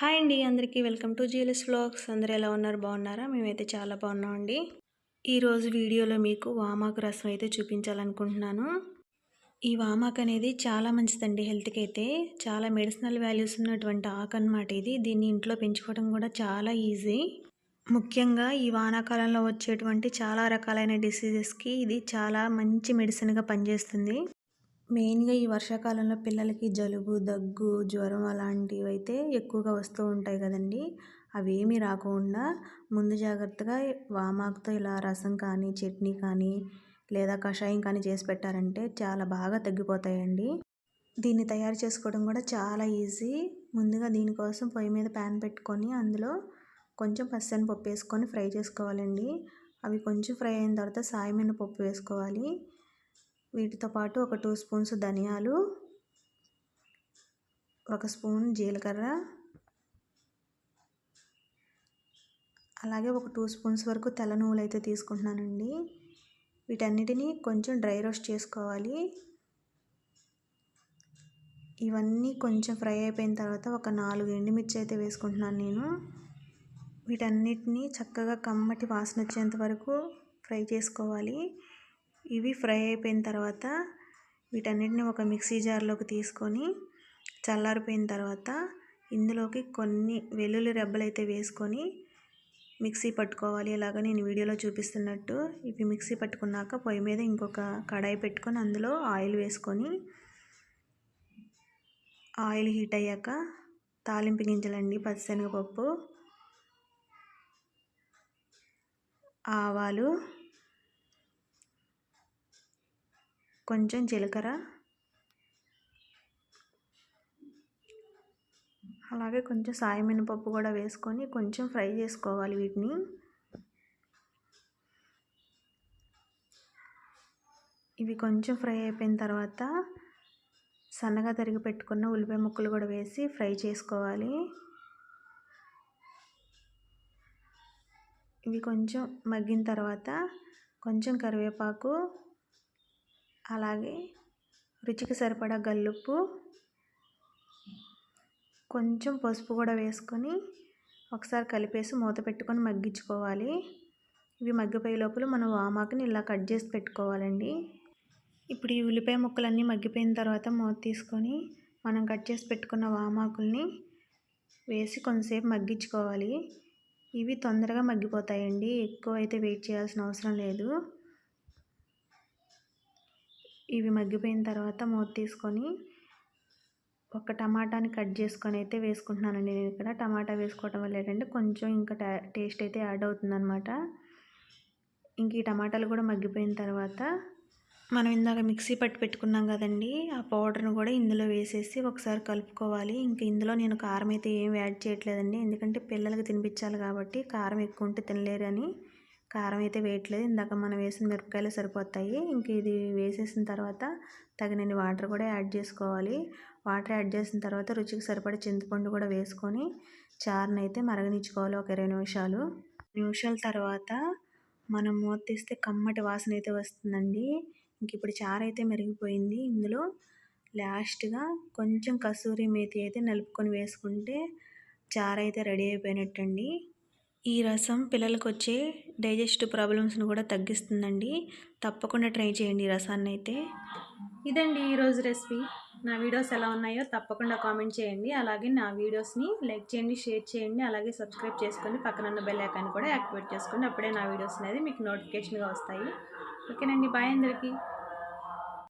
Hi అండి అందరికీ welcome to GLS vlogs. అందరూ ఎలా ఉన్నారు? బాగున్నారా? మేమైతే చాలా బాగున్నామండి. ఈరోజు వీడియోలో మీకు వామాకు రసం అయితే చూపించాలనుకుంటున్నాను. ఈ వామాకు అనేది చాలా మంచిదండి హెల్త్కి అయితే చాలా మెడిసినల్ వాల్యూస్ ఉన్నటువంటి ఆకు అనమాట ఇది. దీన్ని ఇంట్లో పెంచుకోవడం కూడా చాలా ఈజీ. ముఖ్యంగా ఈ వానాకాలంలో వచ్చేటువంటి చాలా రకాలైన డిసీజెస్కి ఇది చాలా మంచి మెడిసిన్గా పనిచేస్తుంది. మెయిన్గా ఈ వర్షాకాలంలో పిల్లలకి జలుబు దగ్గు జ్వరం అలాంటివి అయితే ఎక్కువగా వస్తూ ఉంటాయి కదండి. అవి ఏమీ రాకుండా ముందు జాగ్రత్తగా వామాకుతో ఇలా రసం కానీ చట్నీ కానీ లేదా కషాయం కానీ చేసి పెట్టారంటే చాలా బాగా తగ్గిపోతాయండి. దీన్ని తయారు చేసుకోవడం కూడా చాలా ఈజీ. ముందుగా దీనికోసం పొయ్యి మీద ప్యాన్ పెట్టుకొని అందులో కొంచెం పచ్చని పప్పు వేసుకొని ఫ్రై చేసుకోవాలండి. అవి కొంచెం ఫ్రై అయిన తర్వాత సాయమైన పప్పు వేసుకోవాలి. వీటితో పాటు ఒక టూ స్పూన్స్ ధనియాలు ఒక స్పూన్ జీలకర్ర అలాగే ఒక టూ స్పూన్స్ వరకు తెల్ల నువ్వులు అయితే తీసుకుంటున్నానండి. వీటన్నిటిని కొంచెం డ్రై రోస్ట్ చేసుకోవాలి. ఇవన్నీ కొంచెం ఫ్రై అయిపోయిన తర్వాత ఒక నాలుగు ఎండుమిర్చి అయితే వేసుకుంటున్నాను నేను. వీటన్నిటిని చక్కగా కమ్మటి వాసన వచ్చేంత వరకు ఫ్రై చేసుకోవాలి. ఇవి ఫ్రై అయిపోయిన తర్వాత వీటన్నిటిని ఒక మిక్సీ జార్లోకి తీసుకొని చల్లారిపోయిన తర్వాత ఇందులోకి కొన్ని వెల్లుల్లి రెబ్బలు అయితే వేసుకొని మిక్సీ పట్టుకోవాలి. ఇలాగ నేను వీడియోలో చూపిస్తున్నట్టు ఇవి మిక్సీ పట్టుకున్నాక పొయ్యి మీద ఇంకొక కడాయి పెట్టుకొని అందులో ఆయిల్ వేసుకొని ఆయిల్ హీట్ అయ్యాక తాలింపు గింజలండి పచ్చిశనగపప్పు ఆవాలు కొంచెం జీలకర్ర. అలాగే కొంచెం సాయి మినపప్పు కూడా వేసుకొని కొంచెం ఫ్రై చేసుకోవాలి వీటిని. ఇవి కొంచెం ఫ్రై అయిపోయిన తర్వాత సన్నగా తరిగి పెట్టుకున్న ఉల్లిపాయ ముక్కలు కూడా వేసి ఫ్రై చేసుకోవాలి. ఇవి కొంచెం మగ్గిన తర్వాత కొంచెం కరివేపాకు అలాగే రుచికి సరిపడా గల్లుప్పు కొంచెం పసుపు కూడా వేసుకొని ఒకసారి కలిపేసి మూత పెట్టుకొని మగ్గించుకోవాలి. ఇవి మగ్గిపోయే లోపల మనం వామాకుని ఇలా కట్ చేసి పెట్టుకోవాలండి. ఇప్పుడు ఈ ఉల్లిపాయ ముక్కలన్నీ మగ్గిపోయిన తర్వాత మూత తీసుకొని మనం కట్ చేసి పెట్టుకున్న వామాకుల్ని వేసి కొంతసేపు మగ్గించుకోవాలి. ఇవి తొందరగా మగ్గిపోతాయండి. ఎక్కువ అయితే వెయిట్ చేయాల్సిన అవసరం లేదు. ఇవి మగ్గిపోయిన తర్వాత మూత తీసుకొని ఒక టమాటాని కట్ చేసుకొని అయితే వేసుకుంటున్నానండి నేను ఇక్కడ. టమాటా వేసుకోవటం వల్ల ఏంటంటే కొంచెం ఇంకా టేస్ట్ అయితే యాడ్ అవుతుందన్నమాట. ఇంక ఈ టమాటాలు కూడా మగ్గిపోయిన తర్వాత మనం ఇందాక మిక్సీ పట్టి పెట్టుకున్నాం కదండి ఆ పౌడర్ను కూడా ఇందులో వేసేసి ఒకసారి కలుపుకోవాలి. ఇంక ఇందులో నేను కారం అయితే ఏం యాడ్ చేయట్లేదండి. ఎందుకంటే పిల్లలకి తినిపించాలి కాబట్టి కారం ఎక్కువ ఉంటే తినలేరని. కారం అయితే వేయట్లేదు. ఇందాక మనం వేసిన మిరపకాయలు సరిపోతాయి. ఇంక ఇది వేసేసిన తర్వాత తగినన్ని వాటర్ కూడా యాడ్ చేసుకోవాలి. వాటర్ యాడ్ చేసిన తర్వాత రుచికి సరిపడే చింతపండు కూడా వేసుకొని చారుని అయితే మరగనిచ్చుకోవాలి ఒక ఇరవై నిమిషాలు. నిమిషాల తర్వాత మనం మూత తీస్తే కమ్మటి వాసన అయితే వస్తుందండి. ఇంక ఇప్పుడు చారు అయితే మెరిగిపోయింది. ఇందులో లాస్ట్గా కొంచెం కసూరి మేతి అయితే నలుపుకొని వేసుకుంటే చారు అయితే రెడీ అయిపోయినట్టండి. ఈ రసం పిల్లలకు వచ్చే డైజెస్టివ్ ప్రాబ్లమ్స్ని కూడా తగ్గిస్తుందండి. తప్పకుండా ట్రై చేయండి ఈ రసాన్ని అయితే ఇదండి ఈరోజు రెసిపీ. నా వీడియోస్ ఎలా ఉన్నాయో తప్పకుండా కామెంట్ చేయండి. అలాగే నా వీడియోస్ని లైక్ చేయండి షేర్ చేయండి. అలాగే సబ్స్క్రైబ్ చేసుకొని పక్కన ఉన్న బెల్ ఐకాన్ కూడా యాక్టివేట్ చేసుకోండి అప్పుడే నా వీడియోస్ అనేది మీకు నోటిఫికేషన్గా వస్తాయి. ఓకేనండి బాయ్ అందరికీ.